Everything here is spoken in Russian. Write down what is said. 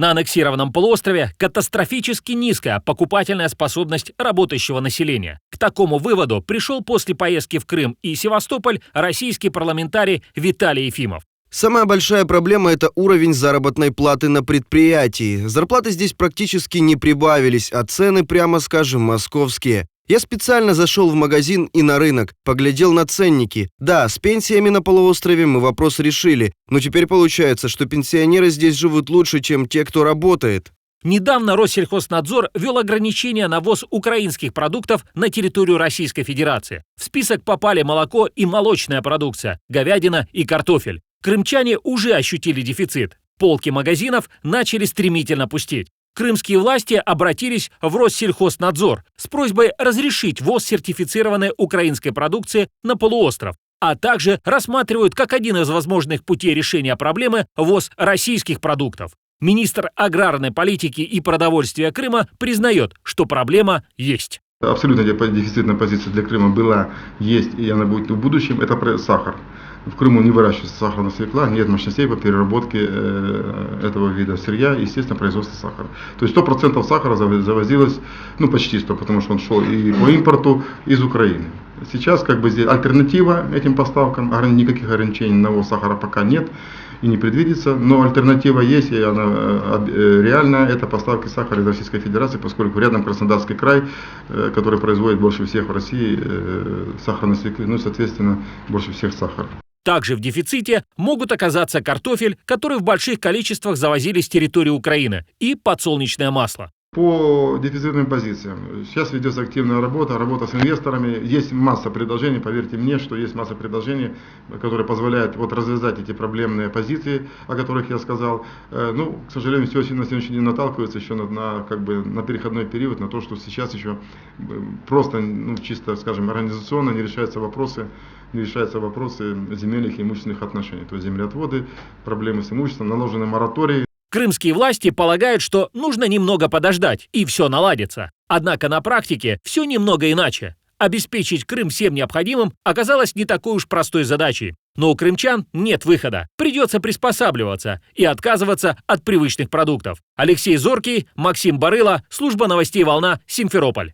На аннексированном полуострове катастрофически низкая покупательная способность работающего населения. К такому выводу пришел после поездки в Крым и Севастополь российский парламентарий Виталий Ефимов. Самая большая проблема – это уровень заработной платы на предприятии. Зарплаты здесь практически не прибавились, а цены, прямо скажем, московские. Я специально зашел в магазин и на рынок, поглядел на ценники. Да, с пенсиями на полуострове мы вопрос решили, но теперь получается, что пенсионеры здесь живут лучше, чем те, кто работает. Недавно Россельхознадзор ввел ограничения на ввоз украинских продуктов на территорию Российской Федерации. В список попали молоко и молочная продукция, говядина и картофель. Крымчане уже ощутили дефицит. Полки магазинов начали стремительно пустеть. Крымские власти обратились в Россельхознадзор с просьбой разрешить ввоз сертифицированной украинской продукции на полуостров, а также рассматривают как один из возможных путей решения проблемы ввоз российских продуктов. Министр аграрной политики и продовольствия Крыма признает, что проблема есть. Абсолютно дефицитная позиция для Крыма была, есть и она будет в будущем, это сахар. В Крыму не выращивается сахарная свекла, нет мощностей по переработке э, этого вида сырья, естественно, производство сахара. То есть 100% сахара завозилось, ну почти 100, потому что он шел и по импорту из Украины. Сейчас как бы здесь альтернатива этим поставкам, никаких ограничений на навоз сахара пока нет и не предвидится, но альтернатива есть, и она э, э, реальная, это поставки сахара из Российской Федерации, поскольку рядом Краснодарский край, который производит больше всех в России сахарной свеклы, ну и, соответственно, больше всех сахара. Также в дефиците могут оказаться картофель, который в больших количествах завозили с территории Украины, и подсолнечное масло. По дефицитным позициям. Сейчас ведется активная работа, работа с инвесторами. Есть масса предложений, поверьте мне, что есть масса предложений, которые позволяют вот развязать эти проблемные позиции, о которых я сказал. Э, ну, к сожалению, все на сегодняшний день наталкивается еще на, на, как бы, на переходной период, на то, что сейчас еще э, просто, ну, чисто, скажем, организационно не решаются вопросы, не решаются вопросы земельных и имущественных отношений. То есть землеотводы, проблемы с имуществом, наложены моратории. Крымские власти полагают, что нужно немного подождать, и все наладится. Однако на практике все немного иначе. Обеспечить Крым всем необходимым оказалось не такой уж простой задачей. Но у крымчан нет выхода. Придется приспосабливаться и отказываться от привычных продуктов. Алексей Зоркий, Максим Барыла, служба новостей «Волна», Симферополь.